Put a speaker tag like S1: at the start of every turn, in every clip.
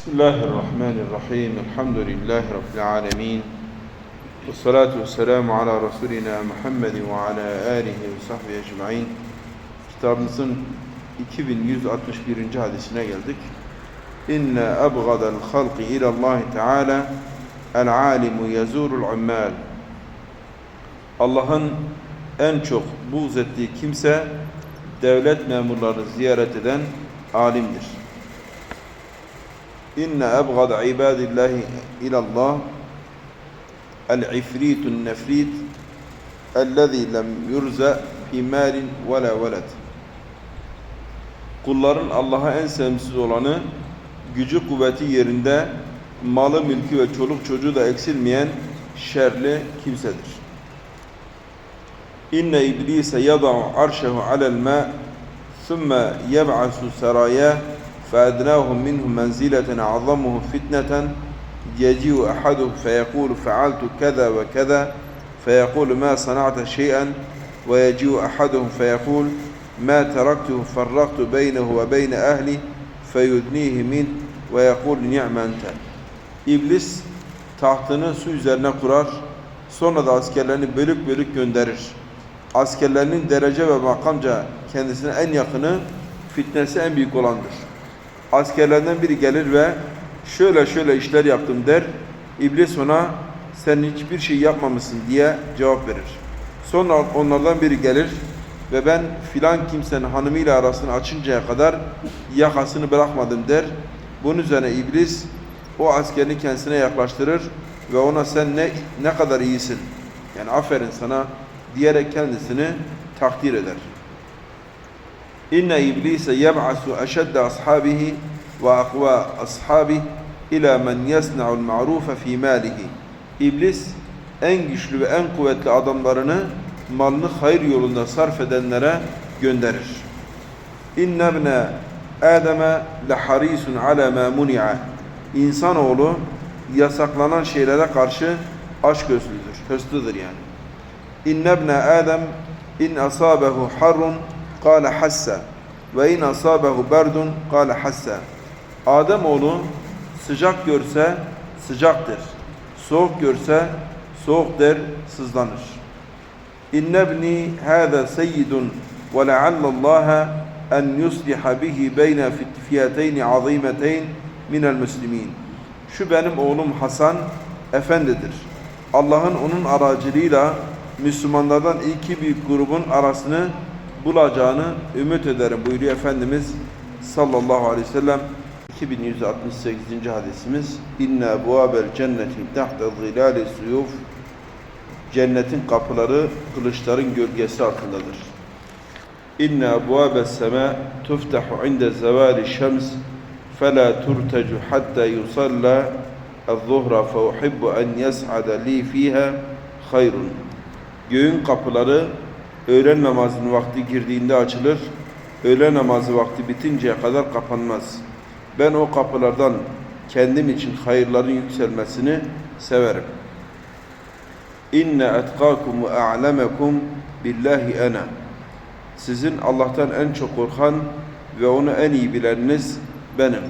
S1: Bismillahirrahmanirrahim. Elhamdülillahi Rabbil alemin. Ve salatu ve selamu ala Resulina Muhammedin ve ala alihi ve sahbihi ecma'in. Kitabımızın 2161. hadisine geldik. İnne ebgadel halki ilallahi teala el alimu yazurul ummal. Allah'ın en çok buğz ettiği kimse devlet memurlarını ziyaret eden alimdir. İnne ebgad ibadillahi ilallah el-ifritun nefrit ellezî lem yurza fi malin ve la veled. Kulların Allah'a en sevimsiz olanı gücü kuvveti yerinde malı mülkü ve çoluk çocuğu da eksilmeyen şerli kimsedir. İnne iblise yada'u arşehu alel ma ثُمَّ يَبْعَثُ سَرَايَا فَأَدْنَاهُمْ مِنْهُ مَنْزِلَةً أَعْظَمُهُ فِتْنَةً يَجِيءُ أَحَدُهُمْ فَيَقُولُ فَعَلْتُ كَذَا وَكَذَا فَيَقُولُ مَا صَنَعْتَ شَيْئًا وَيَجِيءُ أَحَدُهُمْ فَيَقُولُ مَا تَرَكْتُهُ فَرَّقْتُ بَيْنه وَبَيْنَ أَهْلِي فَيُدْنِيهِ مِنْ وَيَقُولُ نِعْمَ أَنْتَ İblis tahtını su üzerine kurar, sonra da askerlerini bölük bölük gönderir. Askerlerinin derece ve makamca kendisine en yakını, fitnesi en büyük olandır. Askerlerden biri gelir ve şöyle şöyle işler yaptım der. İblis ona sen hiçbir şey yapmamışsın diye cevap verir. Sonra onlardan biri gelir ve ben filan kimsenin hanımıyla arasını açıncaya kadar yakasını bırakmadım der. Bunun üzerine iblis o askerini kendisine yaklaştırır ve ona sen ne ne kadar iyisin. Yani aferin sana diyerek kendisini takdir eder. İblise yeb'asu eşedde ashabihi ve akva ashabihi ila men yesna'ul ma'rufe fi malihi. İblis en güçlü ve en kuvvetli adamlarını malını hayır yolunda sarf edenlere gönderir. İnne ibne Adem'e leharisun ala ma muni'a. İnsanoğlu yasaklanan şeylere karşı aşk gözlüdür, hırslıdır yani. İnne ibne Adem in asabehu harrun kâle hassa ve in asabehu berdun kâle hassa. Adem oğlu sıcak görse sıcaktır. Soğuk görse soğuk der, sızlanır. İnne ibni hâzâ seyyidun ve leallallâhe en yusliha bihi beyne fiyateyni azîmeteyn minel müslimin. Şu benim oğlum Hasan efendidir. Allah'ın onun aracılığıyla Müslümanlardan iki büyük grubun arasını bulacağını ümit ederim buyuruyor Efendimiz sallallahu aleyhi ve sellem. 2168. hadisimiz İnne buabel cenneti tahta zilali suyuf Cennetin kapıları kılıçların gölgesi altındadır. İnne buabes sema tuftahu inde zevali şems فلا ترتج حتى يصلى الظهر فأحب أن يسعد لي فيها خير Göğün kapıları öğlen namazının vakti girdiğinde açılır, öğle namazı vakti bitinceye kadar kapanmaz. Ben o kapılardan kendim için hayırların yükselmesini severim. İnne etkakum ve a'lemekum billahi ana. Sizin Allah'tan en çok korkan ve onu en iyi bileniniz benim.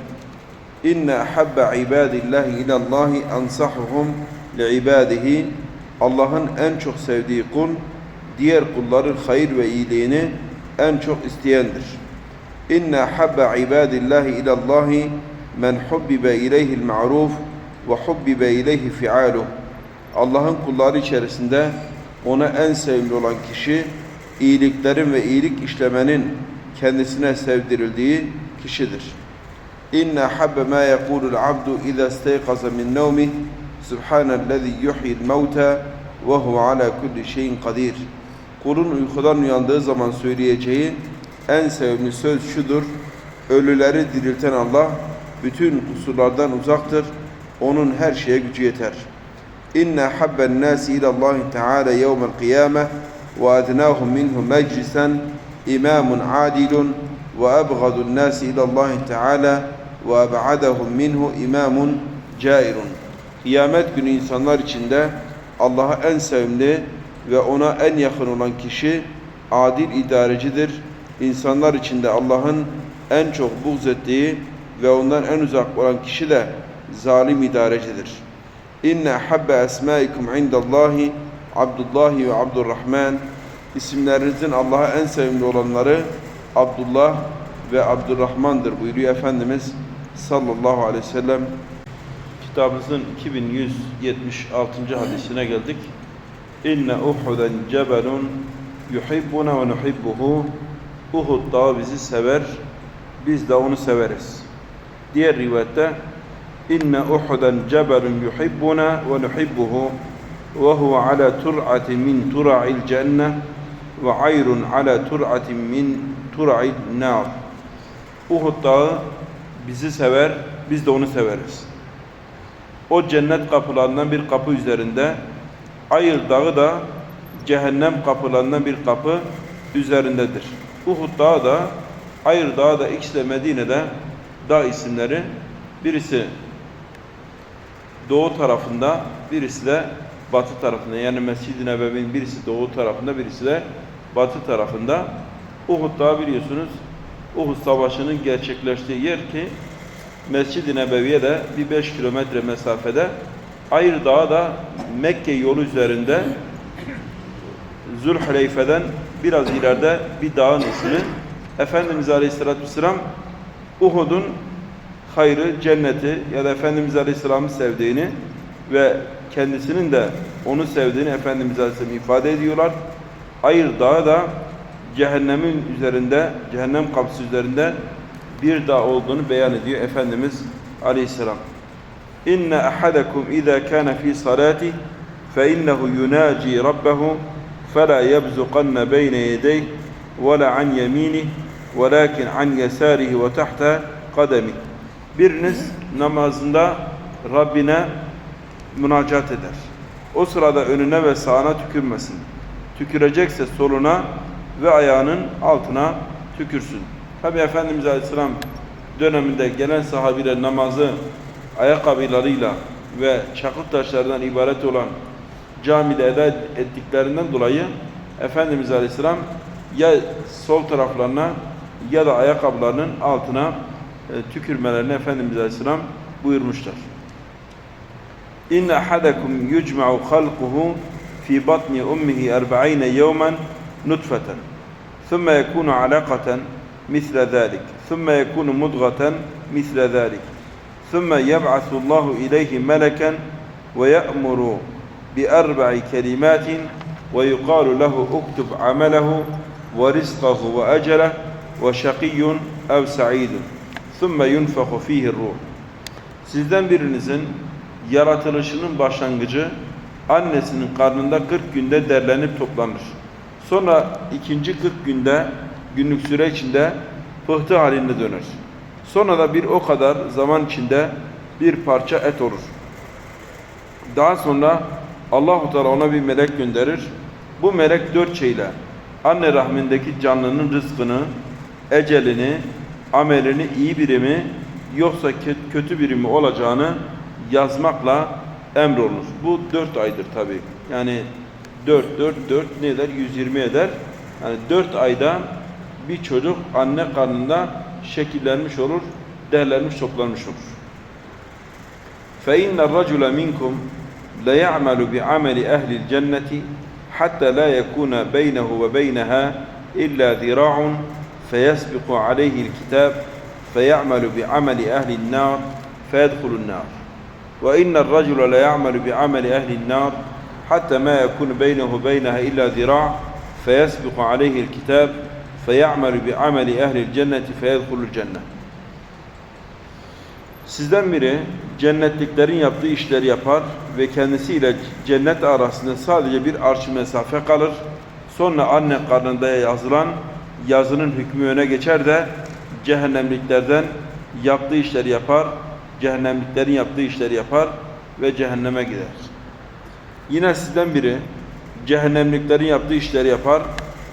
S1: İnne habbe ibadillahi ilallahi ansahuhum li ibadihi. Allah'ın en çok sevdiği kul, diğer kulların hayır ve iyiliğini en çok isteyendir. İnne habbe ibadillahi ilallahi men hubbibe ileyhi'l ma'ruf ve hubbibe ileyhi fi'aluh. Allah'ın kulları içerisinde ona en sevimli olan kişi, iyiliklerin ve iyilik işlemenin kendisine sevdirildiği kişidir. İnne habbe ma yekulul abdu iza isteyqaza min nevmih Subhanellezi yuhyil mevta ve huve ala kulli şeyin kadir. Kulun uykudan uyandığı zaman söyleyeceği en sevimli söz şudur. Ölüleri dirilten Allah bütün kusurlardan uzaktır. Onun her şeye gücü yeter. İnne habben nasi ilallahi teala yevmel kıyame ve adnahum minhu meclisen imamun adilun ve ebgadun nasi ilallahi teala ve eb'adahum minhu imamun cairun. Kıyamet günü insanlar içinde Allah'a en sevimli ve ona en yakın olan kişi adil idarecidir. İnsanlar içinde Allah'ın en çok buğz ettiği ve ondan en uzak olan kişi de zalim idarecidir. İnne habbe esmaikum indallahi Abdullahi ve Abdurrahman isimlerinizin Allah'a en sevimli olanları Abdullah ve Abdurrahman'dır buyuruyor Efendimiz sallallahu aleyhi ve sellem. Kitabımızın 2176. hadisine geldik. İnne Uhuden cebelun yuhibbuna ve nuhibbuhu Uhud dağı bizi sever, biz de onu severiz. Diğer rivayette İnne Uhuden cebelun yuhibbuna ve nuhibbuhu ve huve ala tur'ati min tura'il cenne ve ayrun ala tur'atin min tura'il nar. Uhud dağı bizi sever, biz de onu severiz. O cennet kapılarından bir kapı üzerinde, Ayır dağı da cehennem kapılarından bir kapı üzerindedir. Uhud dağı da, Ayır dağı da ikisi de Medine'de dağ isimleri. Birisi doğu tarafında, birisi de batı tarafında. Yani Mescid-i Nebevi'nin birisi doğu tarafında, birisi de batı tarafında. Uhud dağı biliyorsunuz, Uhud Savaşı'nın gerçekleştiği yer ki Mescid-i Nebevi'ye de bir 5 kilometre mesafede Ayr Dağı da Mekke yolu üzerinde Zülhüleyfe'den biraz ileride bir dağın ismi. Efendimiz Aleyhisselatü Vesselam Uhud'un hayrı, cenneti ya da Efendimiz Aleyhisselam'ı sevdiğini ve kendisinin de onu sevdiğini Efendimiz Aleyhisselam ifade ediyorlar. Ayr Dağı da cehennemin üzerinde, cehennem kapısı üzerinde bir dağ olduğunu beyan ediyor Efendimiz Aleyhisselam. İza kana fi salati fe innehu yunaci rabbehu fela yebzuqanna beyne yedeyh ve la an yeminih velakin an yesarihi ve tahta kademih. Biriniz namazında Rabbine münacat eder. O sırada önüne ve sağına tükürmesin. Tükürecekse soluna ve ayağının altına tükürsün. Tabi Efendimiz Aleyhisselam döneminde gelen sahabiler namazı ayakkabılarıyla ve çakıl taşlardan ibaret olan camide eda ettiklerinden dolayı Efendimiz Aleyhisselam ya sol taraflarına ya da ayakkabılarının altına e, tükürmelerini Efendimiz Aleyhisselam buyurmuşlar. İnne ahadakum yucma'u halquhu fi batni ummihi 40 yevmen nutfeten. Thumma yekunu alaqatan misle zalik thumma yekunu mudghatan misle zalik ثم يبعث الله إليه ملكا ويأمر بأربع كلمات ويقال له اكتب عمله ورزقه وأجله وشقي أو سعيد ثم ينفخ فيه الروح Sizden birinizin yaratılışının başlangıcı annesinin karnında 40 günde derlenip toplanır. Sonra ikinci 40 günde günlük süre içinde pıhtı halinde döner. Sonra da bir o kadar zaman içinde bir parça et olur. Daha sonra Allahu Teala ona bir melek gönderir. Bu melek dört şeyle anne rahmindeki canlının rızkını, ecelini, amelini iyi biri mi yoksa kötü biri mi olacağını yazmakla emrolunur. Bu dört aydır tabi. Yani 4, 4, 4 ne eder? 120 eder. Yani 4 ayda bir çocuk anne karnında şekillenmiş olur, derlenmiş, toplanmış olur. فَإِنَّ الرَّجُلَ مِنْكُمْ لَيَعْمَلُ بِعَمَلِ أَهْلِ الْجَنَّةِ حَتَّى لَا يَكُونَ بَيْنَهُ وَبَيْنَهَا إِلَّا ذِرَاعٌ فَيَسْبِقُ عَلَيْهِ الْكِتَابِ فَيَعْمَلُ بِعَمَلِ أَهْلِ النَّارِ فَيَدْخُلُ النَّارِ وَإِنَّ الرَّجُلَ لَيَعْمَلُ بِعَمَلِ أَهْلِ النَّارِ حتى ما يكون بينه وبينها إلا ذراع فيسبق عليه الكتاب فيعمل بعمل أهل الجنة فيدخل الجنة Sizden biri cennetliklerin yaptığı işleri yapar ve kendisiyle cennet arasında sadece bir arş mesafe kalır. Sonra anne karnında yazılan yazının hükmü öne geçer de cehennemliklerden yaptığı işleri yapar, cehennemliklerin yaptığı işleri yapar ve cehenneme gider. Yine sizden biri cehennemliklerin yaptığı işleri yapar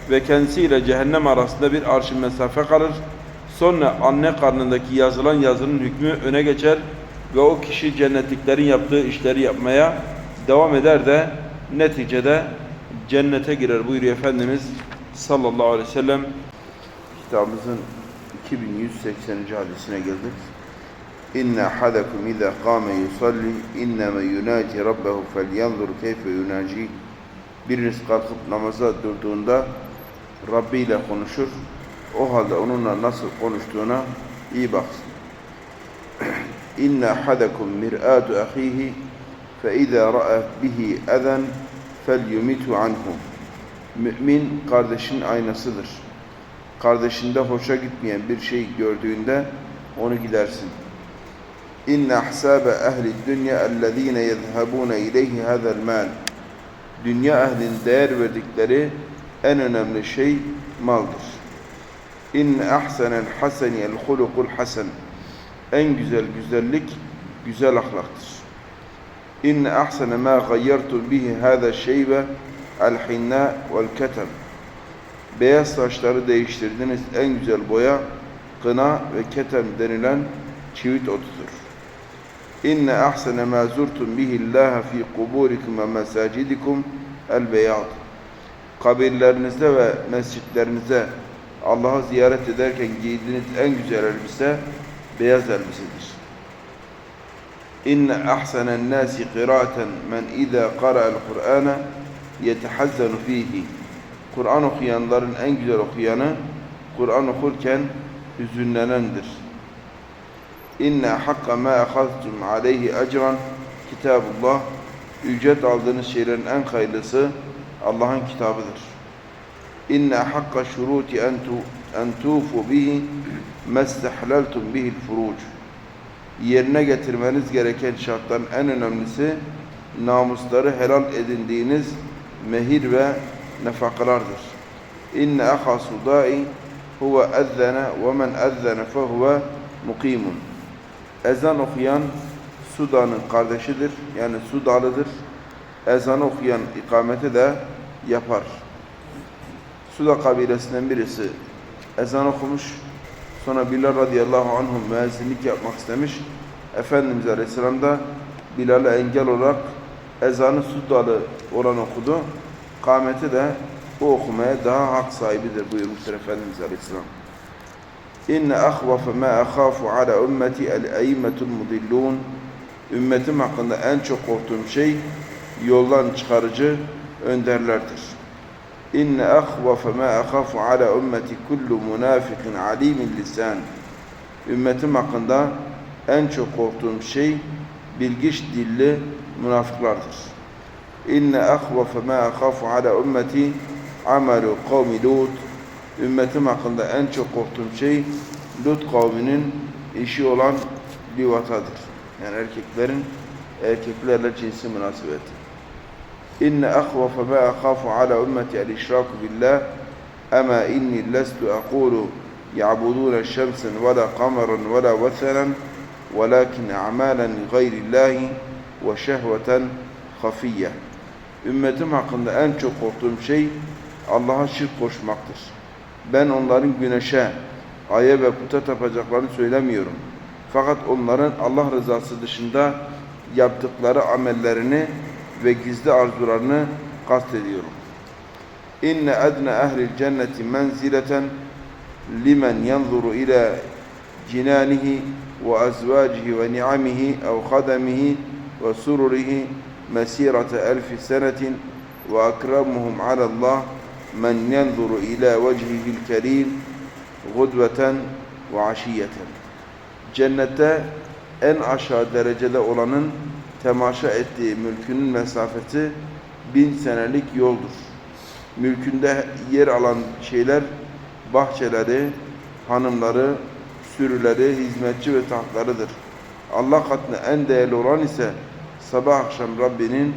S1: ve kendisiyle cehennem arasında bir arş mesafe kalır. Sonra anne karnındaki yazılan yazının hükmü öne geçer ve o kişi cennetliklerin yaptığı işleri yapmaya devam eder de neticede cennete girer buyuruyor Efendimiz sallallahu aleyhi ve sellem. Kitabımızın 2180. hadisine geldik. İnne ahadakum iza kâme yusalli inneme yunaci rabbehu felyanzur keyfe yunaci Biriniz kalkıp namaza durduğunda Rabbi ile konuşur. O halde onunla nasıl konuştuğuna iyi baksın. İnne ahadakum mir'atu ahihi fe izâ ra'at bihi ezen felyumithu anhu. Mümin kardeşin aynasıdır. Kardeşinde hoşa gitmeyen bir şey gördüğünde onu gidersin. İnne ahsabe ehli dünya ellezine yezhabune ileyhi hadal mal. Dünya ehlinin değer verdikleri en önemli şey maldır. İnne ahsenel haseni el hulukul hasen. En güzel güzellik güzel ahlaktır. İnne ahsene ma gayyertu bihi hâzâ şeybe el hinna vel ketem. Beyaz saçları değiştirdiniz en güzel boya kına ve ketem denilen çivit otudur. İnne ahsene ma zurtum bihi Allah fi kuburikum ve mesacidikum el beyad. Kabirlerinizde ve mescitlerinizde Allah'ı ziyaret ederken giydiğiniz en güzel elbise beyaz elbisedir. İnne ahsenen nasi qiraaten men iza qara'al Kur'ana yetehazzanu fihi. Kur'an okuyanların en güzel okuyanı Kur'an okurken hüzünlenendir. İnne hakka ma ahaztum aleyhi ecran kitabullah. Ücret aldığınız şeylerin en hayırlısı Allah'ın kitabıdır. İnne hakka şuruti en tu en tufu bihi mestehlaltum bihi'l furuc. Yerine getirmeniz gereken şartların en önemlisi namusları helal edindiğiniz mehir ve nefakalardır. İnne aha sudai huve ezzene ve men ezzene fehuve mukimun. Ezan okuyan Sudan'ın kardeşidir. Yani Sudalıdır. Ezan okuyan ikameti de yapar. Suda kabilesinden birisi ezan okumuş. Sonra Bilal radıyallahu anhum müezzinlik yapmak istemiş. Efendimiz aleyhisselam da Bilal'e engel olarak ezanı Sudalı olan okudu. Kâmeti de o okumaya daha hak sahibidir buyurmuştur Efendimiz aleyhisselam. İnne ahvafe ma akhafu ala ümmeti el eimmetul mudillun. Ümmetim hakkında en çok korktuğum şey yoldan çıkarıcı önderlerdir. İnne ahvafe ma akhafu ala ümmeti kullu munafikin alimin lisan. Ümmetim hakkında en çok korktuğum şey bilgiç dilli münafıklardır. İnne ahvafe ma akhafu ala ümmeti amalu kavmi Lut. Ümmetim hakkında en çok korktuğum şey Lut kavminin işi olan livatadır. Yani erkeklerin erkeklerle cinsi münasebeti. İnne ahvafe ma akhafu ala ümmeti el işraku billah ama inni lestu aqulu ya'buduna şemsen ve la kameran ve la vesenan ولكن أعمالا لغير الله وشهوة خفية Ümmetim hakkında en çok korktuğum şey Allah'a şirk koşmaktır. Ben onların güneşe, aya ve puta tapacaklarını söylemiyorum. Fakat onların Allah rızası dışında yaptıkları amellerini ve gizli arzularını kastediyorum. İnne adna ehlil cenneti menzileten limen yanzuru ila cinanihi ve azvacihi ve ni'amihi ev khadamihi ve sururihi mesirete elfi senetin ve akramuhum alallah men yanzuru ila vechihil kerim gudveten ve aşiyeten. Cennette en aşağı derecede olanın temaşa ettiği mülkünün mesafeti bin senelik yoldur. Mülkünde yer alan şeyler bahçeleri, hanımları, sürüleri, hizmetçi ve tahtlarıdır. Allah katında en değerli olan ise sabah akşam Rabbinin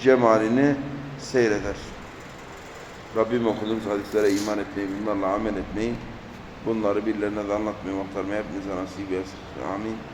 S1: cemalini seyreder. Rabbim okuduğumuz hadislere iman etmeyi, bunlarla amel etmeyi, bunları birilerine de anlatmayı, aktarmayı hepinize nasip etsin. Amin.